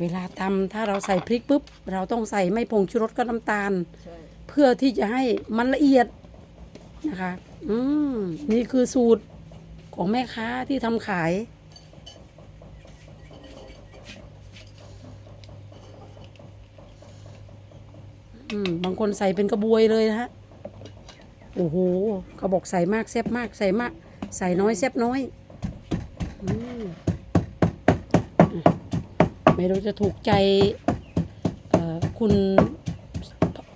เวลาตำถ้าเราใส่พริกปุ๊บ เราต้องใส่ไม่ผงชูรสก็น้ำตาลใช่เพื่อที่จะให้มันละเอียดนะคะ อืมนี่คือสูตรของแม่ค้าที่ทำขาย อืมบางคนใส่เป็นกระบวยเลยนะฮะ โอ้โหเขาบอกใส่มากแซ่บมากใส่มาก ใส่น้อยแซ่บน้อย อืมอะ ไม่รู้จะถูกใจเอ่อคุณ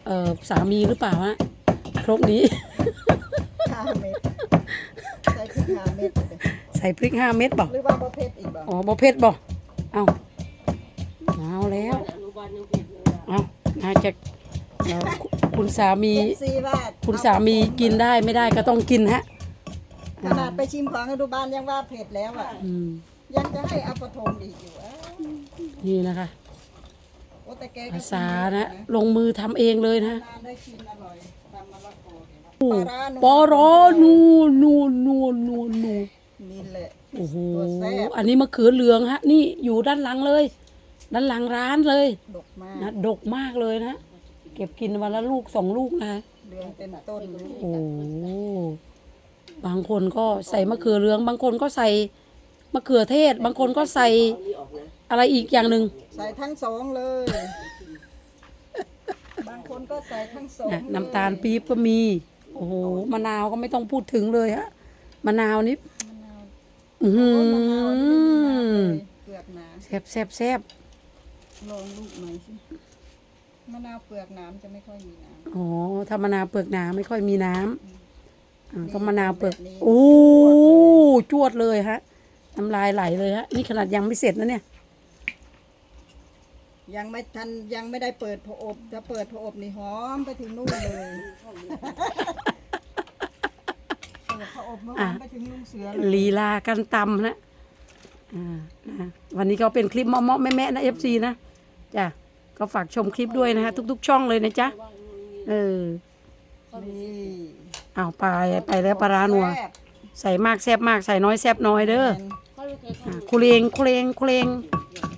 เอ่อสามีหรือเปล่าฮะครกนี้ ห้าเม็ดใส่พริกห้าเม็ดเลยใส่พริกห้าเม็ดบอกหรือว่าประเภทอีกบ่อ๋อบอเพชรบอกเอาเอาแล้วเอาน่าจะเอ่อคุณสามีเอฟซีว่าคุณสามีกินได้ไม่ได้ก็ต้องกินฮะขนาดไปชิมของอนุบาลยังว่าเผ็ดแล้วอะ อืม ยังจะให้อัปโทมอีกอยู่อ้าว นี่นะคะโอ้แต่แกก็ภาษานะ ลงมือทำเองเลยนะนานได้กินอร่อยตำมะละกอเนี่ยนะโอ้ปลาร้านัวปอรอนูนูนูนูนูนี่แหละ โอ้โหตัวแซ่บ อันนี้มะเขือเหลืองฮะ นี่อยู่ด้านหลังเลย ด้านหลังร้านเลยดกมากนะดกมากเลยนะเก็บกินวันละลูกสองลูกนะเรืองเป็นต้นเลยโอ้บางคนก็ใส่มะเขือเหลือง บางคนก็ใส่มะเขือเทศ บางคนก็ใส่ อะไรอีกอย่างหนึ่งใส่ทั้งสองเลย บางคนก็ใส่ทั้งสองนะเลยน้ำตาลปี๊บก็มี โอ้โหมะนาวก็ไม่ต้องพูดถึงเลยฮะมะนาวนี่มะนาวอือหืโอ้มะนาวนี่ไม่มีน้ำเลอยเปลือกหนา แซ่บแซ่บแซ่บลองลูกหน่อยสิมะนาวเปลือกน้ำจะไม่ค่อยมีน้ อ๋อถ้ามะนาวเปลือกหนาไม่ค่อยมีน้ำอ่าต้องมะนาวเปลือกแบบนี้โอ้จวดเลยฮะน้ำลายไหลเลยฮะนี่ขนาดยังไม่เสร็จนะเนี่ยำ ยังไม่ทันยังไม่ได้เปิดผอบจะเปิดผอบนี่หอมไปถึงนู่นเลยเปิดผอบเมื่อวานไปถึงลุงเสือเลยลีลากันตำนะอ่านะวันนี้ก็เป็นคลิปเมาะๆแม่ๆนะเอฟซีนะจ้ะก็ฝากชมคลิปด้วยนะฮะทุก ๆ ช่องเลยนะจ๊ะเออนี่เอาไปไปแล้วปลาร้านัวแซ่บใส่มากแซบมากใส่น้อยแซบน้อยเด้ออ่าคุเลงคุเลงคุเลงฟังเ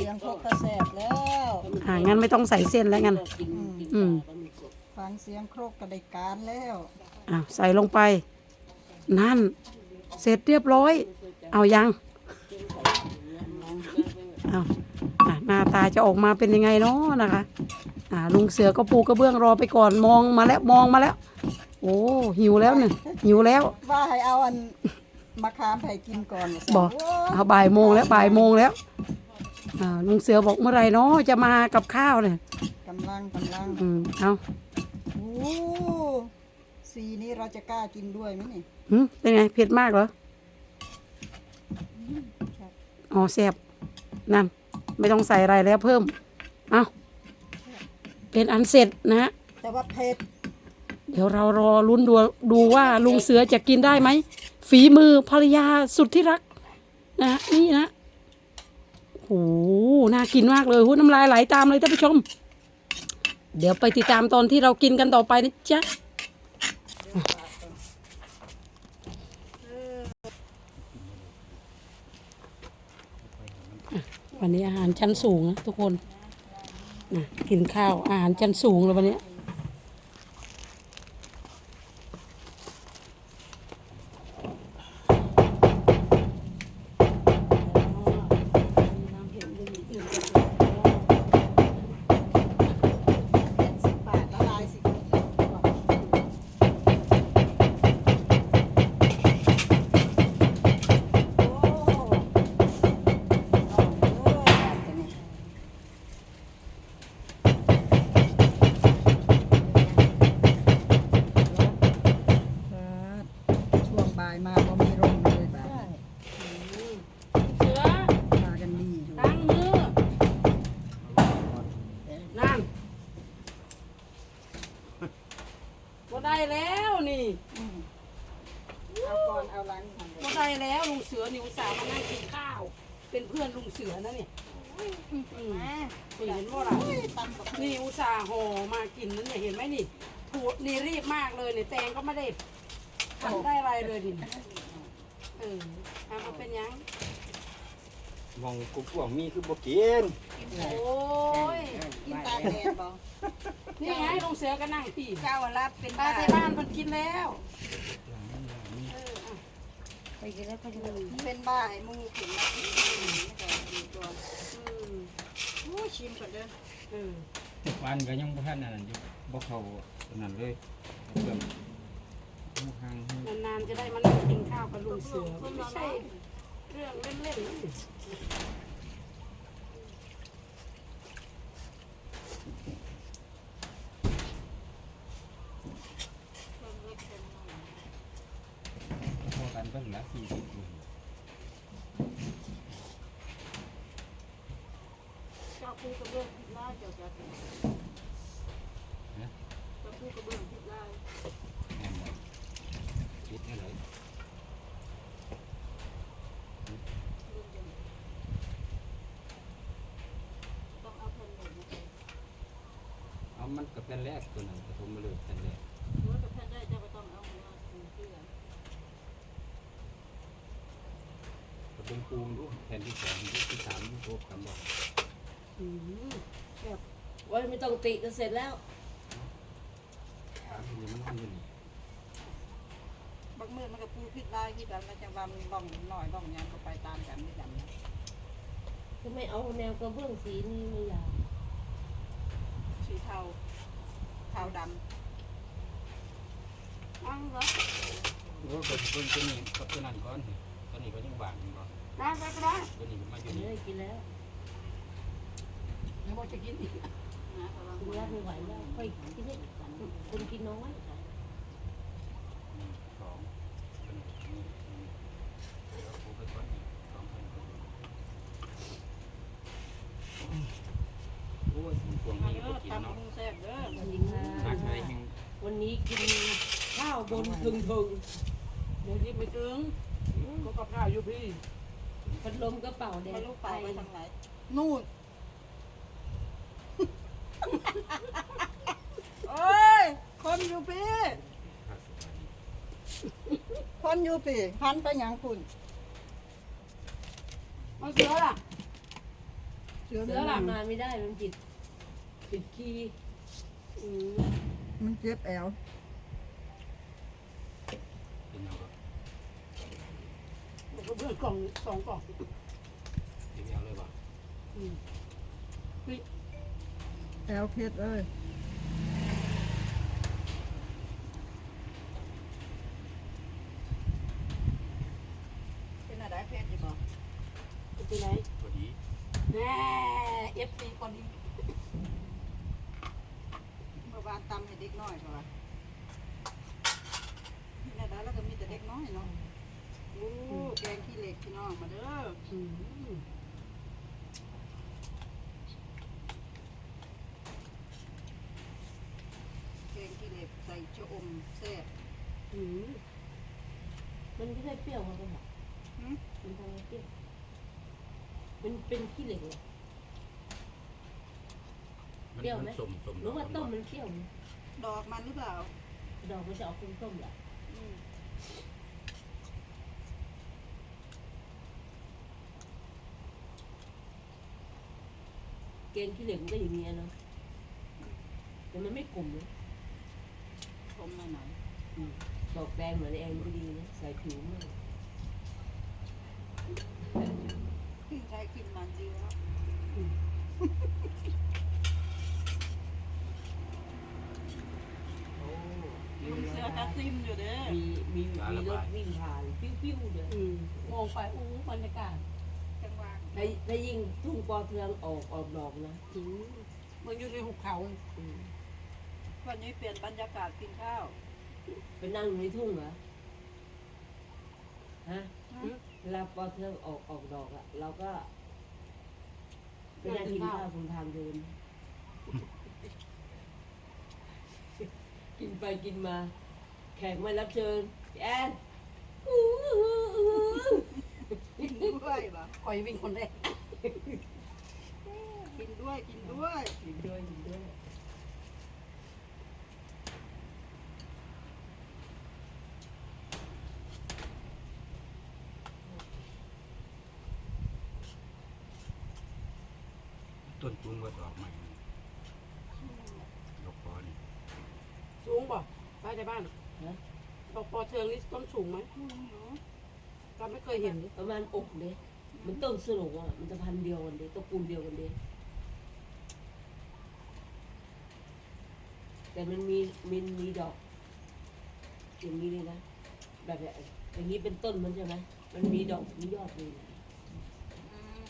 สียงโคกกระแสบแล้วอ่างั้นไม่ต้องใส่เส้นแล้วงั้นอืมอืมฟังเสียงโครกกระไดการแล้วอ้าวใส่ลงไป นั่น เสร็จเรียบร้อย เอายังเอาอะหน้าตาจะออกมาเป็นยังไงเนาะนะคะ อ่าลุงเสือก็ปูกระเบื้องรอไปก่อนมองมาแล้วมองมาแล้ว โอ้หิวแล้วเนี่ยหิวแล้ว ว่าให้เอาอันมะขามไผ่กินก่อนว่าซั่นบอกโอ้ยเอาบ่ายโมงแล้วบ่ายโมงแล้ว อ่าลุงเสือบอกเมื่อไหรเนาะจะมากับข้าวเนี่ยกำลังกำลังอืมเอาโอ้สีนี้เราจะกล้ากินด้วยไหมนี่หึเป็นไงเผ็ดมากเหรอครับอ๋อแซ่บนั่นไม่ต้องใส่อะไรแล้วเพิ่ม เอาเป็นอันเสร็จนะฮะ แต่ว่าเผ็ดเดี๋ยวเรารอลุ้นดูดูว่าลุงเสือจะกินได้ไหมฝีมือภรรยาสุดที่รักนะฮะนี่นะโอ้โหน่ากินมากเลยหูน้ำลายไหลตามเลยท่านผู้ชม เดี๋ยวไปติดตามตอนที่เรากินกันต่อไปนะจ๊ะวันนี้อาหารชั้นสูงนะทุกคนนะกินข้าวอาหารชั้นสูงเลยวันนี้ มาเป็นยังมองกุ๊กพวกมีคือบ่กินโอ้ยกินตาแดดบ่นี่ไงลุงเสือก็นั่งพี่เจ้าอะรับเป็นป้าบ้าที่บ้านมันกินแล้วไปกินแล้วก็จะเป็นบ้าให้หมูกินแล้วกินไม่ได้กินตัวโอ้ชิมก่อนเด้อเออวันก็ยังบ่ทันอันนั้นอยู่บ่เข้าอันนั้นเลยเพิ่มหมูหางให้นานๆจะได้มานั่งกินข้าวกับลุงเสือไม่ใช่ เรื่องเล่นๆนะ พอกันเพิ่นละ40อยู่ เจ้าพูกระเบื้องพิษลายเจ้าจะเจ้าพูกระเบื้องพิษลาย แม่นบ่คิดได้เลย ต้องเอาแผ่นเหล็กมาใส่ เอามันก็เป็นแรกตัวนั้นก็ผมมาเลยเป็นแรกหรือว่ากับแผ่นได้เจ้าก็ต้องเอาหัวปูเสื้อก็เป็นปูมดูแผ่นที่สองที่สามที่ครบกันบ่อืมโอ้ยไม่ต้องติก็เสร็จแล้ว ถามนี่มันทำอยู่นี่บางมือมันก็ปูพิษลายที่กันมันจะว่ามันบ้องหน่อยบ้องยังก็ไปตามกันไม่จำนะทำไมเอาแนวกระเบื้องสีนี้ไม่ยาว สีเทา เทาดนั่งเหรอโอ้ก็เพิ่นตัวนี้กับตัวนั้นก่อนสิตัวนี้ก็ยังบางอยู่บ่นั่งไปก็ได้ตัวนี้ก็มาอยู่กินนี่ เลยกินแล้วแล้วบอกจะกินอีกำนะเพราะว่ากินแล้วไม่ไหวแล้วค่อยกินให้คนกินน้อย หนึ่งสองตัวนี้ตัวนี้ตัวนี้แล้วปูไปก่อนอีกสองแผ่นโอ้ยผมพวง มา นี้ เด้ ก็ อ กิน ทำ เนาะ มุงแซ่บเด้อ สวัสดีค่ะ หักอะไรแห่ง วันนี้กินข้าว บนถึงถึงเดี๋ยวรีบไปถึงก็กับข้าวอยู่พี่พัดลมกระเป๋าแดไม่งรู้เป่าไปทางไหน นู่นโอ้ย คนอยู่พี่หักคนอยู่พี่หันไปหยังคุณมันเสือล่ะ เสือเสือหลับมาไม่ได้มันจิตปิดคีย์อืมมันเจ็บแอว เป็นยังไง บอกว่าเบื่อกล่องสองกล่องกินเอาเลยบ่อืมแอวเพชรเอ้ยเป็นอะไรเพชรอยู่บ่ไปไหนพอดีแน่เอฟซีพอดีเมื่อวานตำให้เด็กน้อยเขาว่านี่นะแล้วก็มีแต่เด็กน้อยเนาะโอ้แกงขี้เหล็กพี่น้องมาเด้ออืมแกงขี้เหล็กใส่ชะอมแซ่บอืมมันไม่ได้เปรี้ยวมันก็แบบหึมันทำไมเปรี้ยวมันเป็นขี้เหล็กเหรอ มันเปรี้ยวไหม มันสมสมหรือว่าต้มมันเปรี้ยวไหมดอกมันหรือเปล่าดอกมันจะออกเป็นต้มแหละอืม เกณฑ์ขี้เหล็กมันก็อย่างเงี้ยเนาะแต่มันไม่กลุ่มเลยผมหน่อยหน่อยบอกแดงเหมือนแองก็ดีนะใส่ผิวมากขึ้นใครขึ้นมันจิวเนาะลุงเสือกระซิมอยู่เด้อมีมีมีรถวิ่งผ่าน ปิ้วๆเลย อืมมองไปอู้บรรยากาศจังหวะ ถ้าถ้ายิ่งทุ่งปอเทืองออกออกดอกนะอืมมันอยู่ในหุบเขาอืมวันนี้เปลี่ยนบรรยากาศกินข้าวไปนั่งอยู่ในทุ่งเหรอฮะเวลาปอเทืองออกออกดอกอะเราก็ไปนั่งกินข้าวตรงทางเดิน กินไปกินมา แขกไม่รับเชิญแอนอู้หูอู้หูกิน ด้วยบ่คอยวิ่งคนแรกกินด้วยกินด้วยกินด้วยกินด้วยต้นจุ้งก็ดอกใหม่ดอกปอนี่สูงบ่ป้าในบ้านนะดอกปอเทืองนี่ต้นสูงไหมอืมอยู่เรา ไม่เคยเห็นเลยประมาณอกเด้มันต้นสนุกอะ มันจะพันธุ์เดียวกันเด้ตระกูลเดียวกันเด้แต่มันมีมันมีดอกอย่างนี้เลยนะ แบบเนี้ยอย่างนี้เป็นต้นมันใช่ไหมมันมีดอกมียอดเลยนะอืม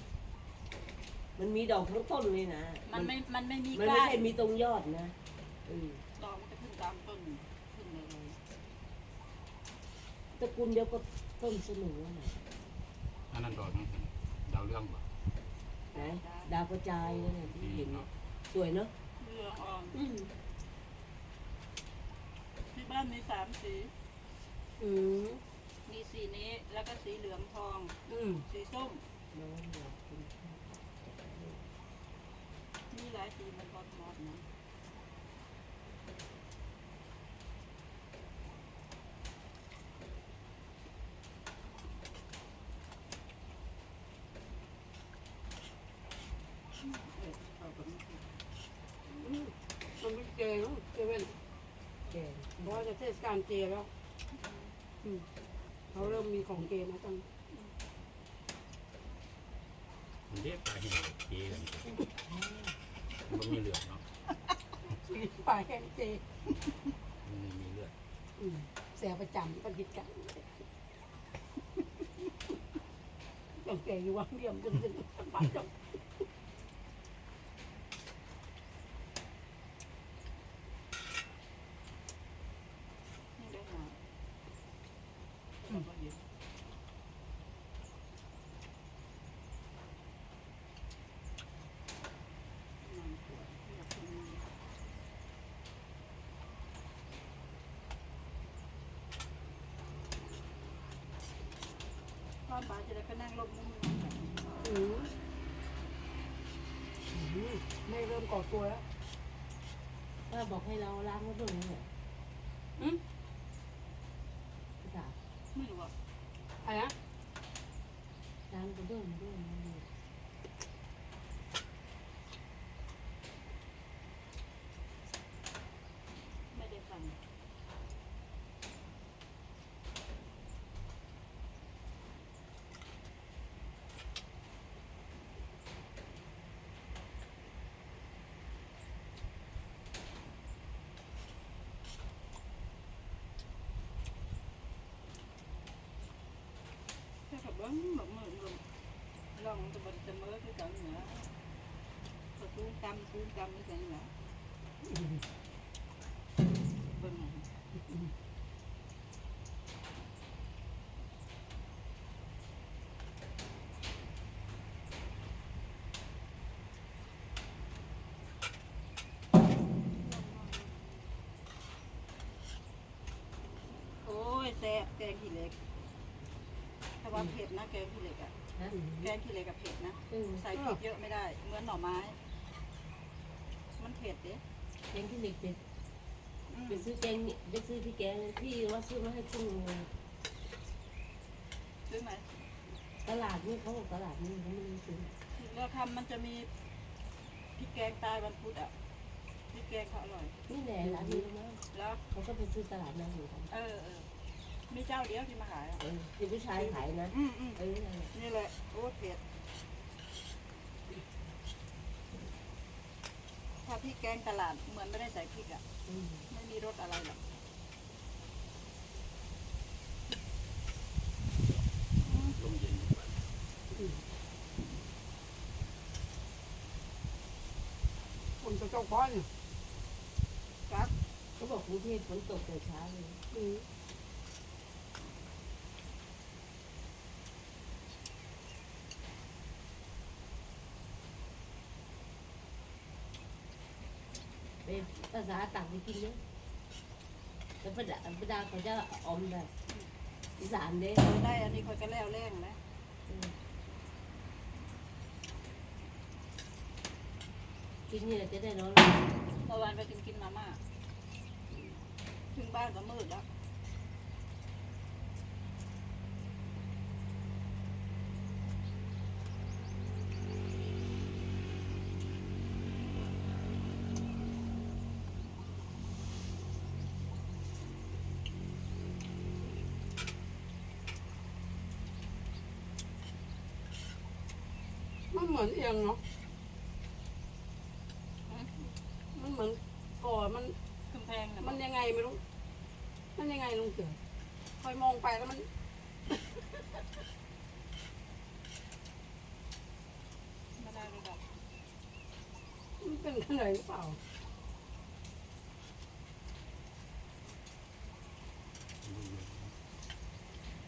มันมีดอกทั้งต้นเลยนะ มันไม่ มันไม่มีมันก้าไม่นใช่มีตรงยอดนะเออดอกมันจะขึ้นตามต้นขึ้นเลยเลยตระกูลเดียวก็ ต้นสนุกอะนะอันนั้นดอกนั่นดาวเรื่องบ่ไหนดาวกระจายนั่นน่ะที่เห็นน่ะสวยเนาะเหลืองอ่อนอืมที่บ้านมีสามสี อืมมีสีนี้แล้วก็สีเหลืองทอง อืมสีส้ม น้องอยากกินข้าว มีหลายสีมันก็หมดนะ เออเอาแบบนี้ อืมมัน เป็นเจเนาะเจเว่นแกงเพราะว่าจะเทศกาลเจแล้วอืมเขาเริ่มมีของเจนะจังมันเรียกปลาเห็นเจกันมันมีเลือดเนาะป่าแห้งเจมันไม่มีเลือดอืมแสบประจำประดิษฐ์กันต้องแกอยู่วังเดียมจนถึงป่าจบนี่ได้หนาแล้วก็เย็นน้ำขวดอยากกินน้ำตอนบ่ายจะได้ไปนั่งลมมุ้งนั่งกัน อืมอืมไม่เริ่มก่อตัวแล้ว ป้าบอก ให้เราล้างรถด้วยเนี่ยอืมพี่สาวไม่รู้อะอะไรนะ ล้างรถด้วยด้วยนะ ไม่ได้ฟัง แค่กับเบิ้งหลงมือลงลองจะบันจะเมื่อคือกันเหนือประตูกำตูกำนี่กันเหนือเบิ้งโอ้ยแซ่บแกงขี้เหล็กแต่ว่าเผ็ดนะแกงขี้เหล็กอะฮะแกงขี้เหล็กกับเผ็ดนะเออใส่พริกเยอะไม่ได้เหมือนหน่อไม้ มันเผ็ดดิแกงที่เด็กเป็ดอืมไปซื้อแกงนี่ไปซื้อที่แกงที่ว่าซื้อมาให้ครึ่งนึงเลยซื้อไหมตลาดนี่เขาบอกตลาดนี่เขาไม่ได้ซื้อเราทำมันจะมีพริกแกงตายวันพุธอะพริกแกงเขาอร่อยนี่แหละร้านนี้นะแล้วเขาก็ไปซื้อตลาดนั่งอยู่กันเออเออ มีเจ้าเดียวที่มาขายอะเออที่ผู้ชายขายนะอืมอืมเออนั่นแหละนี่แหละโอ้เผ็ดถ้าพริกแกงตลาดเหมือนไม่ได้ใส่พริกอะ อืมไม่มีรสอะไรหรอกลมเย็นดีกว่าคนจะเจ้าบ้านเนี่ยครับเขาบอกกรุงเทพฝนตกแต่เช้าเลยอืม ปภาษาต่างไปกินเยอะแต่ประดาประดาเขาจะออมแบบอีสานเด้ได้อันนี้คอยก็แล้วแรงนะกินนี่แหละจะได้นอนเมื่อวานไปกินกินมาม่าถึงบ้านก็มืดแล้ว มันเหมือนเอียงเนาะมันเหมือนก่อมันกำแพงน่ะมันยังไงไม่รู้ มันยังไงลุงเสือคอยมองไปแล้วมันไม่ได้ระดับมันเป็นข้างในหรือเปล่า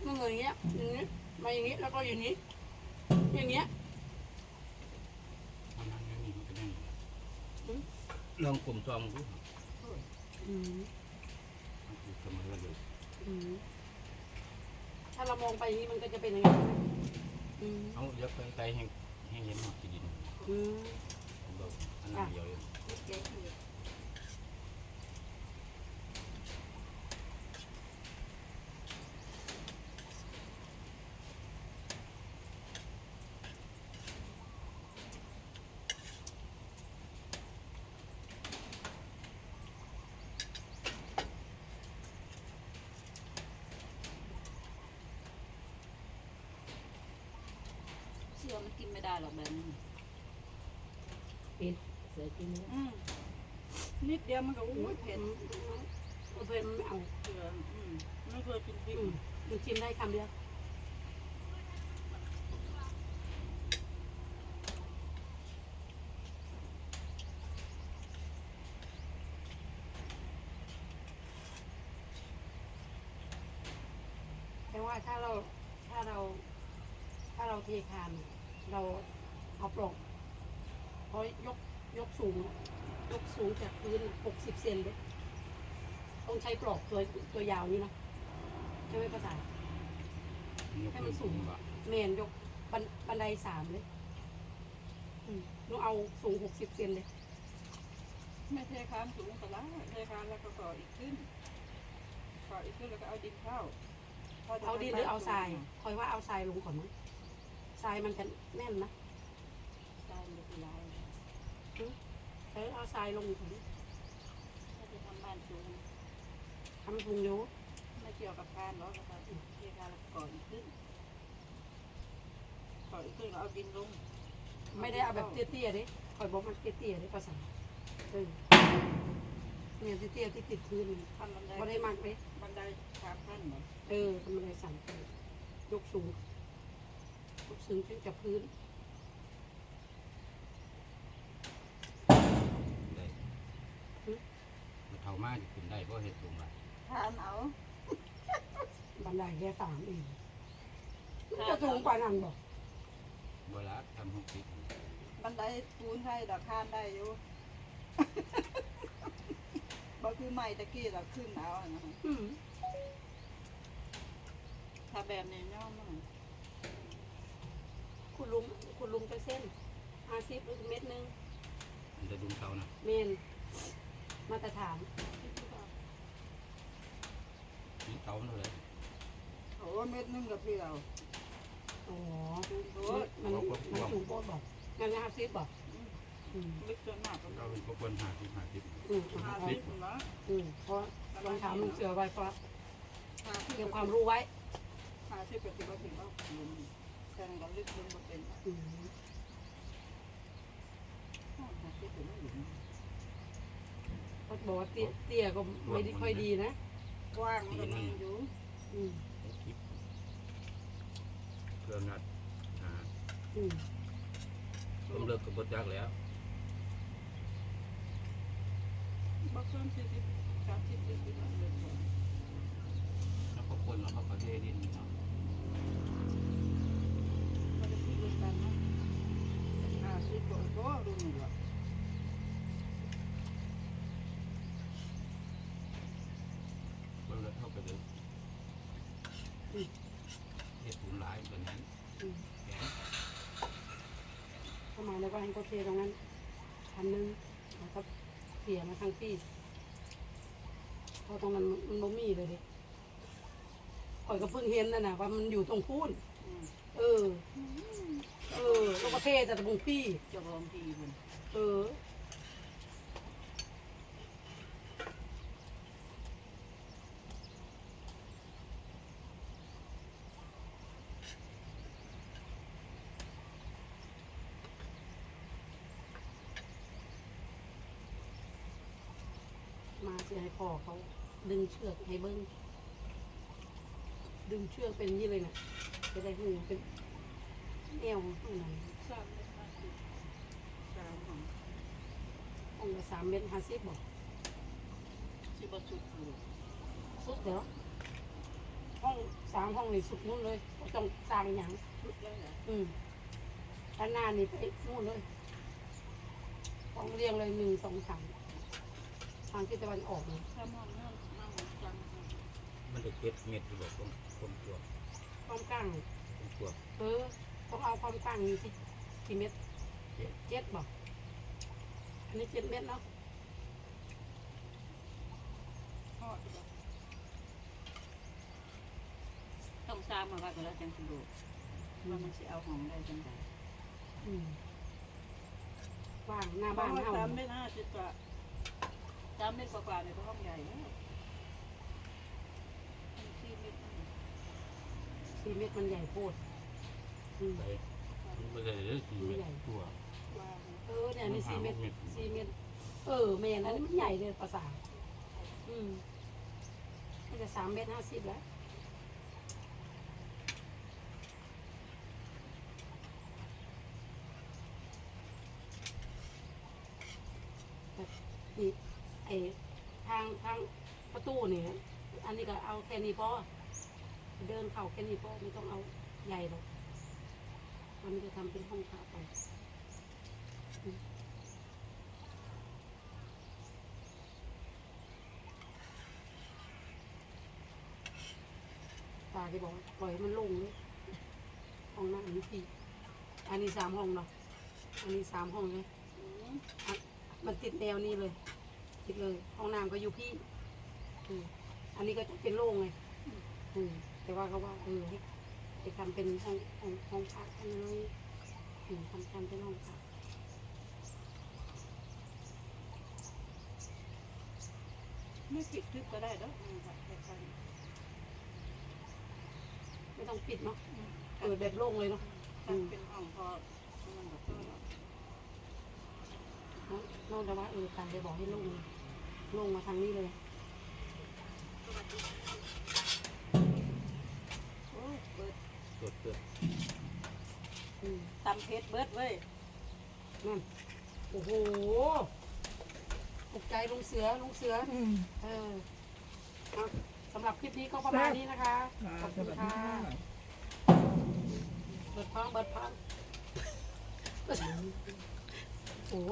มันเหมือนอย่างเงี้ยอย่างเงี้ยมาอย่างงี้แล้วก็อย่างงี้อย่างเงี้ย ทำงานอย่างนี้มันก็ได้ อืม ลองกลมจองดูอืมมันคือเสมอเลยอืมถ้าเรามองไปอย่างนี้มันก็จะเป็นอย่างนี้อืมเอาเยอะไปไกลแห้งแห้งเห็นหมดที่ดินอืม ผมบอกอันนั้นเดียวเลย เล็กๆอยู่ เชื่อมันกินไม่ได้หรอกแบบนี้ปิดเสือกินนะอืมนิดเดียวมันก็อุ้ยเผ็ดเอาเพื่อนไม่เอาเสืออืมไม่เคยกินพริกอืมมันชิมได้คำเดียวแต่ว่าถ้าเราถ้าเรา ถ้าเราเทคาน เนี่ยเราเอาปลอกเพราะยกยกสูง ยกสูงจากพื้นหกสิบเซนเลยต้องใช้ปลอกตัวตัวยาวนี่นะใช่ไหมภาษาให้มันสูงบ่เมนยกบันบันไดสามเลยอืมหนูเอาสูงหกสิบเซนเลย ไม่เทคานสูงแต่ละเทคานแล้วก็ก่ออีกขึ้นก่ออีกขึ้นแล้วก็เอาดินเข้าพจะเอาดินหรือเอาทรายคอยว่าเอาทรายลงก่อนมั้ง ทรายมันจะแน่นนะทรายมันจะเป็นลายเออเอาทรายลงก่อนถ้าจะทำบ้านสูงทำพุงเร็วไม่เกี่ยวกับการหรอกนะคะเทคานแล้วก็ก่ออีกขึ้นก่ออีกขึ้นแล้วเอาดินลง ไม่ได้เอาแบบเตี้ยๆดิคอยบอกมันเตี้ยๆดิภาษาเออเนี่ยเตี้ยๆที่ติดพื้นทำบันไดก็ได้มากเลยบันไดสามขั้นเหรอเออทำอะไรสามปียกสูง ยกสูงขึ้นจากพื้น ได้มันเท่ามากจะขึ้นได้เพราะเห็ดสูงไปทานเอาบันไดแค่สามเองจะสูงกว่านั้นบอกเวลาทำห้องปิดบันไดปูนให้ดอกคานได้อยู่ บ่คือไม้ตะกี้เราขึ้นเอาอะนะอืมถ้าแบบนี้ย่อมมัน คุณลุงคุณลุงจะเส้นอาซิบเม็ดนึงมันจะดุมเท่านะเมนมาตรฐานนี่เท่านั่นเลยโอ้เม็ดหนึงกับพี่เราอ๋อโอ้มันมันมันสูงโป๊ะบอกงานอาซิบบอกอืมลึกจนมากก็เราเป็นพวกคนหาที่หาที่อืมห้าอืสิมบนะอืมเพราะลองถามลุงเสือไว้เพราะห้าสิบเตรียมความรู้ไว้ห้าสิบกับสิบก็ถึงแล้ว แต่ก็ลึกลงมาเป็นอืมห้าสิบถึงไม่ถึงเขาบอกว่าเตี้ยเตี้ยก็ไม่ได้ค่อยดีนะกว้างมันก็มีอยู่อืมคลิปเพื่อนัดหาอืมผมเลิกกับบทจักแล้วบ่เกินสี่สิบสามสิบสี่สิบเลย แล้วก็คนเราเขาก็เทดินเนาะ มันจะซื้อกันนะห้าสิบก็ก็ดูหนึ่งละคนเราเท่าไปเลยเห็ดถุนหลายตัวนั้นอืมแข็งเข้ามาแล้วก็ให้เขาเทตรงนั้นพันหนึงแล้วก็เสียมาทางพี่เพราะตรงนั้นมันบ่มีเลยดิข่อยก็เพิ่งเห็นนั่นนะว่ามันอยู่ตรงพูนเออ ก็ประเทศแต่ตะบงพี่เจ้าองพี่มันเออมาสิให้พ่อเขาดึงเชือกให้เบิ้งดึงเชือกเป็นนี่เลยนะจะได้หูเป็น แนวข้างในสามเมตรห้าสิบสามของห้องละสามเมตรห้าสิบบอกสิบสุดอยู่สุดเดี๋ยวห้องสามห้องนี่สุดนู่นเลยบ่ต้องสร้างอย่างสุดแล้วเหรออืมด้านหน้านี่ไปนู่นเลยต้องเรียงเลยหนึ่งสองสามทางที่ตะวันออกเลยถ้ามองหน้าหน้าหลังจังมันได้เจ็ดเม็ดอยู่แบบคนคนตัวความกลางคนตัวเออ ต้องเอาความกลางอยู่ที่กี่เมตรเจ็ดเจ็ดบอกอันนี้เจ็ดเมตรเนาะทอดแบบต้องสร้างมาว่ากันแล้วจังสิดูว่ามันสิเอาของได้จังไดอืมว่างหน้าบ้าบ้านนสาเฮามเมตรห้าสิบกว่าสามเมตรกว่าๆเนี่ยก็ห้องใหญ่แล้วสี่เมตรสี่เมตรมันใหญ่โพดอืม ไม่ได้เลยสี่เม็ดตัวเออเนี่ยนี่สี่เมตรสี่เมตรเออแม่นอันนี้มันใหญ่เลยภาษาอืมมันจะสามเมตรห้าสิบแล้วนี่ไอทางทางประตูเนี่ยอันนี้ก็เอาแค่นี้พอเดินเข้าแค่นี้พอไม่ต้องเอาใหญ่หรอก มันจะทำเป็นห้องพระไปตาจะบอกปล่อยให้มันลงเลยห้องน้ำนี่พี่อันนี้สามห้องเนาะอันนี้สามห้องเลยอืมมันติดแนวนี้เลย ติดเลย ห้องน้ำก็อยู่พี่อืมอันนี้ก็จะเป็นโล่งไงอืมแต่ว่าเขาว่าเออให้ ไปทำเป็นห้องห้องห้องพักทำเลยอืมทำทำเป็นห้องพักไม่ปิดทึบก็ได้เด้ออืมค่ะแค่นี้ไม่ต้องปิดเนาะเออแบบโล่งเลยเนาะเป็นห้องพอน้อกจากว่าเออตาจะบอกให้โล่งลยโล่งมาทางนี้เลย บิดตัวเกิดอืมตำเพชรเบิดเว้ยนั่นโอ้โหตกใจลุงเสือลุงเสือเออเอาสำหรับคลิปนี้ก็ประมาณนี้นะคะ ขอบคุณค่ะ เบิดพังเบิดพังโอ้โห